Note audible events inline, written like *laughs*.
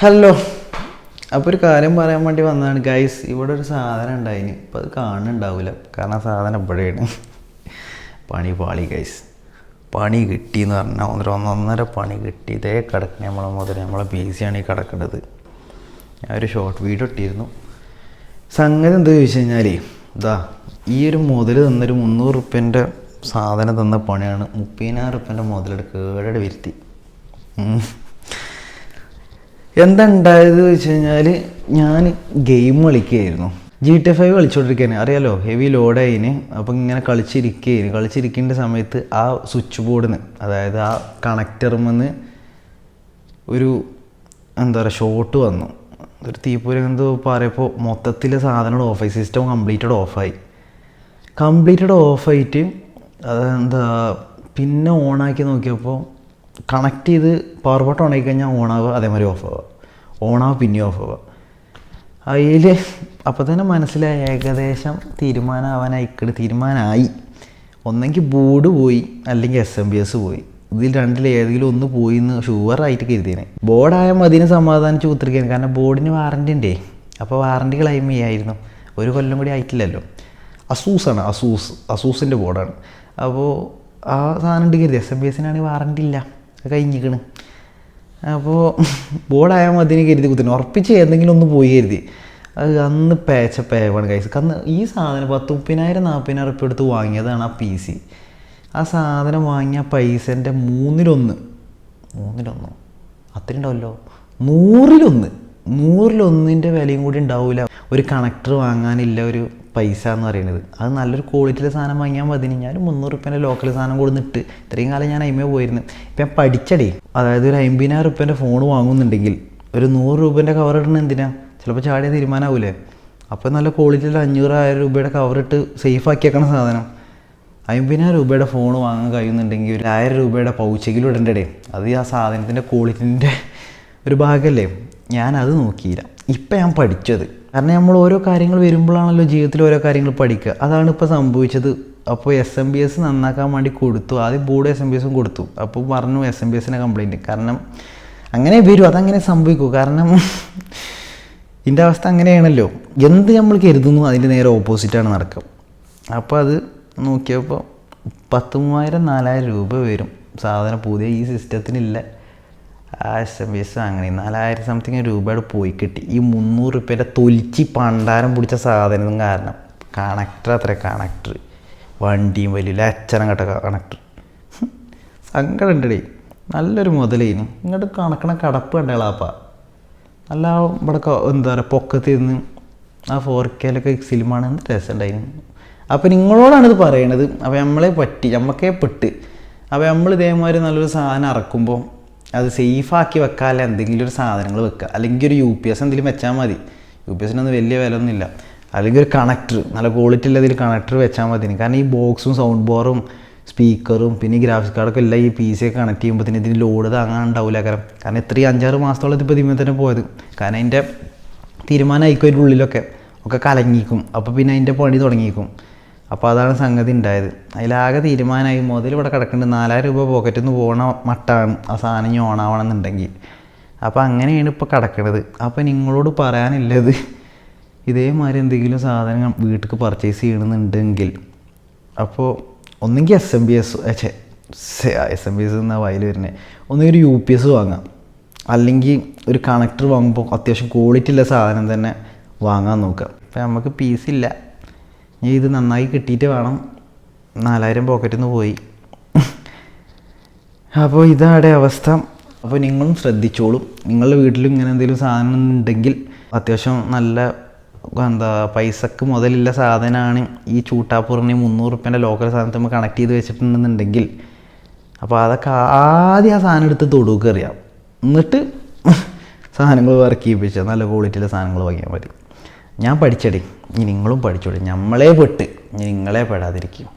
Hello അപ്പോൾ ഒരു കാര്യം പറയാൻ വേണ്ടി വന്നതാണ്. ഗൈസ് ഇവിടെ ഒരു സാധനം ഉണ്ടായിന്. അപ്പോൾ അത് കാണുന്നുണ്ടാവില്ല കാരണം ആ സാധനം ഇവിടെയാണ്. പണി പാളി ഗൈസ് പണി കിട്ടി എന്ന് പറഞ്ഞാൽ ഒന്നര ഒന്നൊന്നര പണി കിട്ടി. ഇതേ കിടക്കണ നമ്മളെ മുതൽ നമ്മളെ ആണ് ഈ കിടക്കേണ്ടത് ഞാൻ ഒരു ഷോർട്ട് വീഡിയോ ഇട്ടിരുന്നു. സംഗതി എന്താ ചോദിച്ചു കഴിഞ്ഞാൽ ഇതാ ഈ ഒരു മുതൽ തന്നൊരു മുന്നൂറ് റുപ്യന്റെ സാധനം തന്ന പണിയാണ് മുപ്പതിനായിരം റുപ്യന്റെ മുതലെടുക്കേടെ വരുത്തി. എന്താ ഉണ്ടായത് വെച്ച് കഴിഞ്ഞാൽ ഞാൻ ഗെയിം കളിക്കുകയായിരുന്നു ജി ടി ഫൈവ് കളിച്ചുകൊണ്ടിരിക്കുകയാണ് അറിയാലോ ഹെവി ലോഡായിന് അപ്പം ഇങ്ങനെ കളിച്ചിരിക്കുകയാണ് കളിച്ചിരിക്കേണ്ട സമയത്ത് ആ സ്വിച്ച് ബോർഡിന് അതായത് ആ കണക്ടറുമെന്ന് ഒരു എന്താ പറയുക ഷോട്ട് വന്നു. ഒരു തീപ്പൂരം എന്തോ പറയപ്പോൾ മൊത്തത്തിൽ സാധനങ്ങൾ ഓഫായി സിസ്റ്റം കംപ്ലീറ്റഡ് ഓഫായി കംപ്ലീറ്റഡ് ഓഫായിട്ട് അതെന്താ പിന്നെ ഓണാക്കി നോക്കിയപ്പോൾ കണക്ട് ചെയ്ത് പവർ ബട്ടൺ ഓണാക്കി കഴിഞ്ഞാൽ ഓണാവുക അതേമാതിരി ഓഫ് ആവുക. ഓണാവുക പിന്നെ ഓഫ് ആവുക. അതിൽ അപ്പോൾ തന്നെ മനസ്സിലായി ഏകദേശം തീരുമാനമാവാനായിക്കട് തീരുമാനമായി. ഒന്നെങ്കിൽ ബോർഡ് പോയി അല്ലെങ്കിൽ എസ് എം ബി എസ് പോയി. ഇതിൽ രണ്ടിൽ ഏതെങ്കിലും ഒന്ന് പോയി എന്ന് ഷുവറായിട്ട് കരുതിയേനെ. ബോർഡായാൽ മതിന് സമാധാനിച്ച് കുത്തിരിക്കാൻ കാരണം ബോർഡിന് വാറന്റി ഉണ്ടേ അപ്പോൾ വാറണ്ടി ക്ലൈം ചെയ്യായിരുന്നു. ഒരു കൊല്ലം കൂടി ആയിട്ടില്ലല്ലോ. അസൂസാണ് അസൂസ് അസൂസിന്റെ ബോർഡാണ് അപ്പോൾ ആ സാധനം ഉണ്ട് കരുതി. എസ് എം ബി എസിനാണെങ്കിൽ വാറണ്ടി ഇല്ല. കഴിഞ്ഞിക്കണ് അപ്പോൾ ബോളായാൽ മതി എനിക്ക് കരുതി കുത്തിന് ഉറപ്പിച്ച് ഏതെങ്കിലും ഒന്ന് പോയി കരുതി. അത് അന്ന് പേച്ച പേവാണ് കൈസ് അന്ന് ഈ സാധനം പത്ത് മുപ്പതിനായിരം നാൽപ്പതിനായിരം ഉറുപ്പ്യ എടുത്ത് വാങ്ങിയതാണ് ആ പി സി ആ സാധനം വാങ്ങിയ പൈസന്റെ മൂന്നിലൊന്ന്. മൂന്നിലൊന്നോ? അത്ര ഉണ്ടാവല്ലോ നൂറിലൊന്ന്. നൂറിലൊന്നിന്റെ വിലയും കൂടി ഉണ്ടാവില്ല ഒരു കണക്ടർ വാങ്ങാനില്ല ഒരു പൈസ എന്ന് പറയുന്നത് അത് നല്ലൊരു ക്വാളിറ്റിയിലെ സാധനം വാങ്ങിയാൽ മതി. ഞാൻ മുന്നൂറ് റുപ്യേന്റെ ലോക്കൽ സാധനം കൊടുത്തിട്ട് ഇത്രയും കാലം ഞാൻ അയിമേ പോയിരുന്നു. ഇപ്പം ഞാൻ പഠിച്ചടേ. അതായത് ഒരു അമ്പതിനായിരം റുപ്യേന്റെ ഫോൺ വാങ്ങുന്നുണ്ടെങ്കിൽ ഒരു നൂറ് രൂപേന്റെ കവർ ഇടണം എന്തിനാ? ചിലപ്പോൾ ചാടിയ തീരുമാനമാവില്ലേ അപ്പോൾ നല്ല ക്വാളിറ്റിയിൽ അഞ്ഞൂറായിരം രൂപയുടെ കവറിട്ട് സേഫ് ആക്കിയേക്കണ സാധനം. അമ്പതിനായിരം രൂപയുടെ ഫോൺ വാങ്ങാൻ കഴിയുന്നുണ്ടെങ്കിൽ ഒരു ആയിരം രൂപയുടെ പൗച്ചെങ്കിലും ഇടണ്ടേ അത് ആ സാധനത്തിന്റെ ക്വാളിറ്റിന്റെ ഒരു ഭാഗമല്ലേ ഞാൻ അത് നോക്കിയില്ല. ഇപ്പം ഞാൻ പഠിച്ചത് കാരണം നമ്മൾ ഓരോ കാര്യങ്ങൾ വരുമ്പോഴാണല്ലോ ജീവിതത്തിൽ ഓരോ കാര്യങ്ങൾ പഠിക്കുക. അതാണ് ഇപ്പോൾ സംഭവിച്ചത്. അപ്പോൾ എസ് എം ബി എസ് നന്നാക്കാൻ വേണ്ടി കൊടുത്തു. ആദ്യം ബോർഡ് എസ് എം ബി എസും കൊടുത്തു. അപ്പോൾ പറഞ്ഞു എസ് എം ബി എസിനെ കംപ്ലൈന്റ് കാരണം അങ്ങനെ വരും. അതങ്ങനെ സംഭവിക്കൂ. കാരണം *laughs* ഇതിന്റെ അവസ്ഥ അങ്ങനെയാണല്ലോ. എന്ത് നമ്മൾ കരുതുന്നു അതിന്റെ നേരെ ഓപ്പോസിറ്റാണ് നടക്കുക. അപ്പോൾ അത് നോക്കിയപ്പോൾ പത്ത് മൂവായിരം നാലായിരം രൂപ വരും. സാധനം പുതിയ ഈ സിസ്റ്റത്തിനില്ല ആ എസ് എം ബി എസ് അങ്ങനെ നാലായിരം സംതിങ് രൂപയുടെ പോയി കിട്ടി. ഈ മുന്നൂറ് റുപ്യേന്റെ തൊലിച്ച് പണ്ടാരം പിടിച്ച സാധനം കാരണം. കണക്ടർ അത്ര കണക്ടർ വണ്ടിയും വലിയ അച്ഛനം കേട്ട കണക്ടർ സങ്കടം ഉണ്ടടേ നല്ലൊരു മുതലേനു. ഇങ്ങോട്ട് കണക്കണ കടപ്പ് കണ്ടേളാപ്പാ നല്ല ഇവിടെ എന്താ പറയുക പൊക്കത്തിൽ നിന്ന് ആ ഫോർ കെയിലൊക്കെ സിനിമയാണ് എന്ത് രസമുണ്ടായിരുന്നു അപ്പോൾ നിങ്ങളോടാണ് ഇത് പറയണത്. അപ്പോൾ നമ്മളെ പറ്റി നമ്മക്കേ പെട്ട്. അപ്പോൾ നമ്മൾ ഇതേമാതിരി നല്ലൊരു സാധനം ഇറക്കുമ്പോൾ അത് സേഫാക്കി വെക്കാല്ല. എന്തെങ്കിലും ഒരു സാധനങ്ങൾ വെക്കുക അല്ലെങ്കിൽ ഒരു യു പി എസ് എന്തെങ്കിലും വെച്ചാൽ മതി. യു പി എസിനൊന്നും വലിയ വില ഒന്നുമില്ല അല്ലെങ്കിൽ ഒരു കണക്ടർ നല്ല ക്വാളിറ്റി ഉള്ളതിൽ കണക്ടർ വെച്ചാൽ മതി. കാരണം ഈ ബോക്സും സൗണ്ട് ബോറും സ്പീക്കറും പിന്നെ ഈ ഗ്രാഫിക്സ് കാർഡൊക്കെ എല്ലാം ഈ പി സി ഒക്കെ കണക്ട് ചെയ്യുമ്പോൾ തന്നെ ഇതിന് ലോഡ് താങ്ങാൻ ഉണ്ടാവില്ല കാരണം കാരണം ഇത്രയും അഞ്ചാറ് മാസത്തോളം ഇതിപ്പോൾ ഇതിമേ തന്നെ പോയത്. കാരണം അതിന്റെ തീരുമാനമായിക്കും അതിന്റെ ഉള്ളിലൊക്കെ. ഒക്കെ കലങ്ങിക്കും. അപ്പോൾ പിന്നെ അതിന്റെ പണി തുടങ്ങിക്കും അപ്പോൾ അതാണ് സംഗതി ഉണ്ടായത് അതിലാകെ തീരുമാനമായി മുതൽ ഇവിടെ കിടക്കുന്നുണ്ട് നാലായിരം രൂപ പോക്കറ്റിൽ നിന്ന് പോകണ മട്ടാണ്. ആ സാധനം ഇനി ഓണാവണം എന്നുണ്ടെങ്കിൽ അപ്പോൾ അങ്ങനെയാണ് ഇപ്പോൾ കിടക്കണത്. അപ്പോൾ നിങ്ങളോട് പറയാനുള്ളത് ഇതേമാതിരി എന്തെങ്കിലും സാധനങ്ങൾ വീട്ടിൽ പർച്ചേസ് ചെയ്യണമെന്നുണ്ടെങ്കിൽ അപ്പോൾ ഒന്നെങ്കിൽ S M B S S M B S എന്നാൽ വയൽ വരുന്നത് ഒന്നെങ്കിൽ ഒരു യു പി എസ് വാങ്ങാം. അല്ലെങ്കിൽ ഒരു കണക്ടർ വാങ്ങുമ്പോൾ അത്യാവശ്യം ക്വാളിറ്റി ഉള്ള സാധനം തന്നെ വാങ്ങാൻ നോക്കുക ഇപ്പം നമുക്ക് പീസ് ഇല്ല. ഇനി ഇത് നന്നായി കിട്ടിയിട്ട് വേണം നാലായിരം പോക്കറ്റിൽ നിന്ന് പോയി. അപ്പോൾ ഇതാണ് അവസ്ഥ. അപ്പോൾ നിങ്ങളും ശ്രദ്ധിച്ചോളും. നിങ്ങളുടെ വീട്ടിലും ഇങ്ങനെ എന്തെങ്കിലും സാധനം ഉണ്ടെങ്കിൽ അത്യാവശ്യം നല്ല എന്താ പൈസക്ക് മുതലുള്ള സാധനമാണ് ഈ ചൂട്ടാപ്പൂറിന് മുന്നൂറ് റുപ്യന്റെ ലോക്കൽ സാധനത്തിൽ നമ്മൾ കണക്ട് ചെയ്ത് വെച്ചിട്ടുണ്ടെന്നുണ്ടെങ്കിൽ. അപ്പോൾ അതൊക്കെ ആദ്യം ആ സാധനം എടുത്ത് തൊടുക്കറിയാം എന്നിട്ട് സാധനങ്ങൾ വർക്ക് ചെയ്യിപ്പിച്ചാൽ നല്ല ക്വാളിറ്റിയിലെ സാധനങ്ങൾ വാങ്ങിയാൽ മതി. ഞാൻ പഠിച്ചടി. ഇനി നിങ്ങളും പഠിച്ചോടി. നമ്മളെ പെട്ട് ഇനി നിങ്ങളെ പെടാതിരിക്കും.